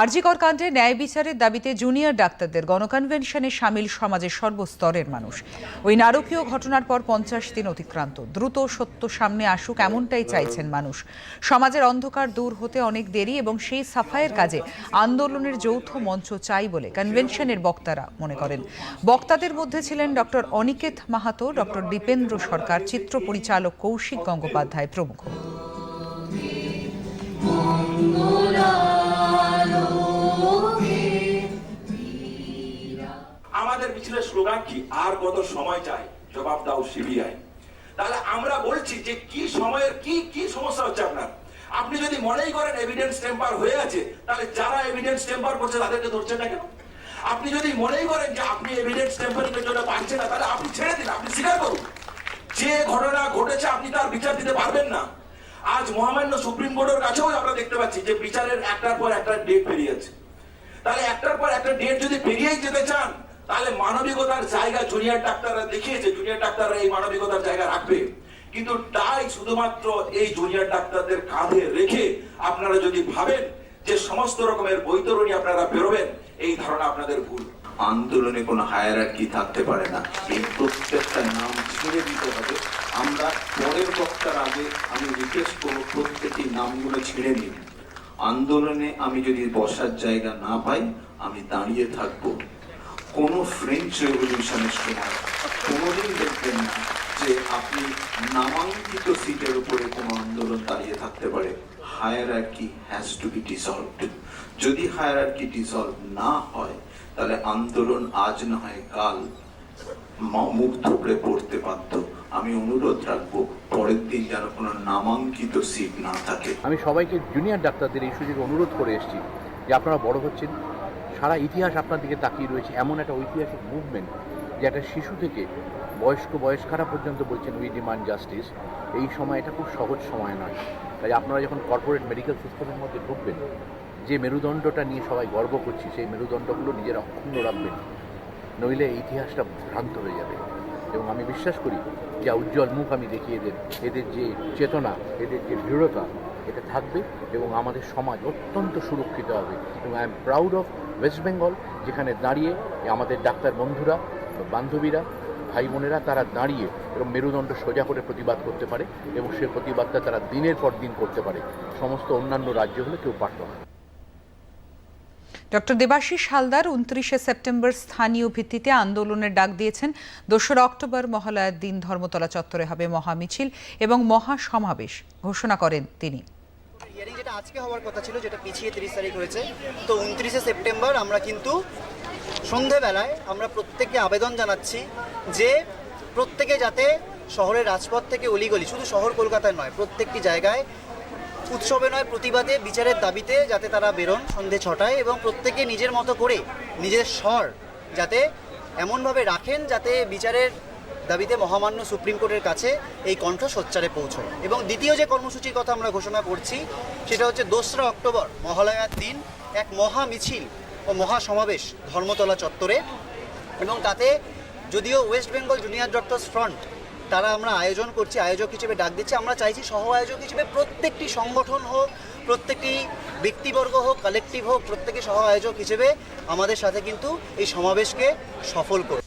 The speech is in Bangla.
আরজিকর কাণ্ডে ন্যায় বিচারের দাবিতে জুনিয়র ডাক্তারদের গণকনভেনশনে সামিল সমাজের সর্বস্তরের মানুষ। ওই নারকীয় ঘটনার পর পঞ্চাশ দিন অতিক্রান্ত। দ্রুত সত্য সামনে আসুক এমনটাই চাইছেন মানুষ। সমাজের অন্ধকার দূর হতে অনেক দেরি এবং সেই সাফাইয়ের কাজে আন্দোলনের যৌথ মঞ্চ চাই বলে কনভেনশনের বক্তারা মনে করেন। বক্তাদের মধ্যে ছিলেন ডক্টর অনিকেত মাহাতো, ডক্টর দীপেন্দ্র সরকার, চিত্র পরিচালক কৌশিক গঙ্গোপাধ্যায় প্রমুখ। কি আর কত সময় চাই? জবাব দাও সিবিআই। তাহলে আমরা বলছি যে কি সময়ের কি কি সমস্যা হচ্ছে আপনার? আপনি যদি মনেই করেন এভিডেন্স টেম্পার হয়ে আছে, তাহলে যারা এভিডেন্স টেম্পার করছে তাদেরকে ধরছেন না কেন? আপনি যদি মনেই করেন যে আপনি এভিডেন্স টেম্পারিং এর জন্য পারছেন না, তাহলে আপনি ছেড়ে দিন, আপনি স্বীকার করুন। যে ঘটনা ঘটেছে আপনি তার বিচার দিতে পারবেন না। আজ মহামান্য সুপ্রিম কোর্টের কাছেও আমরা দেখতে পাচ্ছি যে বিচারের একটার পর একটা ডেট পেরিয়েছে তাহলে একটার পর একটা ডেট যদি পেরিয়েই যেতে চান তাহলে মানবিকতার জায়গা জুনিয়র ডাক্তাররা দেখিয়েছে, জুনিয়র ডাক্তাররা এই মানবিকতার জায়গা রাখবে। কিন্তু তাই শুধুমাত্র এই জুনিয়র ডাক্তারদের কাঁধে রেখে আপনারা যদি ভাবেন যে সমস্ত রকমের বৈতরণী আপনারা বেরোবেন, এই ধারণা আপনাদের ভুল। আন্দোলনে কোনো হায়ারার্কি থাকতে পারে না। এই প্রত্যেকটা নাম ছেড়ে দিতে হবে। আমরা পরের বক্তার আগে আমি রিকোয়েস্ট করব, প্রত্যেকটি নামগুলো ছেড়ে নিন। আন্দোলনে আমি যদি বসার জায়গা না পাই, আমি দাঁড়িয়ে থাকব। কোনো ফ্রেঞ্চ রেভলিউশনের সময় কোনোদিন দেখবেন না যে আপনি নামাঙ্কিত সিটের উপরে কোনো আন্দোলন দাঁড়িয়ে থাকতে পারে। Hierarchy has to be dissolved যদি হায়ারার্কি ডিসলভ না হয়, তাহলে আন্দোলন আজ না হয় কাল মুখ থুবড়ে পড়তে বাধ্য। আমি অনুরোধ রাখব, পরের দিন যেন কোনো নামাঙ্কিত সিট না থাকে। আমি সবাইকে জুনিয়র ডাক্তারদের এই সুযোগে অনুরোধ করে এসেছি যে আপনারা বড় হচ্ছেন। সারা ইতিহাস আপনার দিকে তাকিয়ে রয়েছে, এমন একটা ঐতিহাসিক মুভমেন্ট যে একটা শিশু থেকে বয়স্ক বয়স্কারা পর্যন্ত বলছেন উই ডিমান্ড জাস্টিস এই সময় এটা খুব সহজ সময় নয়। তাই আপনারা যখন কর্পোরেট মেডিকেল সিস্টেমের মধ্যে ঢুকবেন, যে মেরুদণ্ডটা নিয়ে সবাই গর্ব করছি, সেই মেরুদণ্ডগুলো নিজেরা অক্ষুণ্ণ রাখবেন, নইলে ইতিহাসটা ভ্রান্ত হয়ে যাবে। এবং আমি বিশ্বাস করি, যে উজ্জ্বল মুখ আমি দেখিয়ে এদের এদের যে চেতনা, এদের যে দৃঢ়তা, এটা থাকবে এবং আমাদের সমাজ অত্যন্ত সুরক্ষিত হবে। এবং I am proud of West Bengal যেখানে দাঁড়িয়ে আমাদের ডাক্তার বন্ধুরা, বান্ধবীরা, ভাই বোনেরা, তারা দাঁড়িয়ে এবং মেরুদণ্ড সোজা করে প্রতিবাদ করতে পারে এবং সে প্রতিবাদটা তারা দিনের পর দিন করতে পারে। সমস্ত অন্যান্য রাজ্য হলে কেউ পারত না। ডক্টর দেবাশিস হালদার উনত্রিশে সেপ্টেম্বর স্থানীয় ভিত্তিতে আন্দোলনের ডাক দিয়েছেন। দোসরা অক্টোবর মহালয়ার দিন ধর্মতলা চত্বরে হবে মহামিছিল এবং মহা সমাবেশ ঘোষণা করেন তিনি। হিয়ারিং যেটা আজকে হওয়ার কথা ছিল, যেটা পিছিয়ে তিরিশ তারিখ হয়েছে, তো উনত্রিশে সেপ্টেম্বর আমরা কিন্তু সন্ধেবেলায় আমরা প্রত্যেককে আবেদন জানাচ্ছি যে প্রত্যেকে যাতে শহরের রাজপথ থেকে অলিগলি, শুধু শহর কলকাতায় নয়, প্রত্যেকটি জায়গায় উৎসবে নয়, প্রতিবাদে, বিচারের দাবিতে যাতে তারা বেরোন সন্ধে ছটায় এবং প্রত্যেকে নিজের মতো করে, নিজের স্বর যাতে এমনভাবে রাখেন যাতে বিচারের দাবিতে মহামান্য সুপ্রিম কোর্টের কাছে এই কণ্ঠ সোচ্চারে পৌঁছয় এবং দ্বিতীয় যে কর্মসূচির কথা আমরা ঘোষণা করছি, সেটা হচ্ছে দোসরা অক্টোবর, মহালয়ার দিন, এক মহা মিছিল ও মহা সমাবেশ ধর্মতলা চত্বরে। এবং তাতে যদিও West Bengal junior doctors front, তারা আমরা আয়োজন করছি, আয়োজক হিসেবে ডাক দিচ্ছি, আমরা চাইছি সহ আয়োজক হিসেবে প্রত্যেকটি সংগঠন হোক, প্রত্যেকটি ব্যক্তিবর্গ হোক কালেকটিভ হোক, প্রত্যেকে সহ আয়োজক হিসেবে আমাদের সাথে কিন্তু এই সমাবেশকে সফল করুন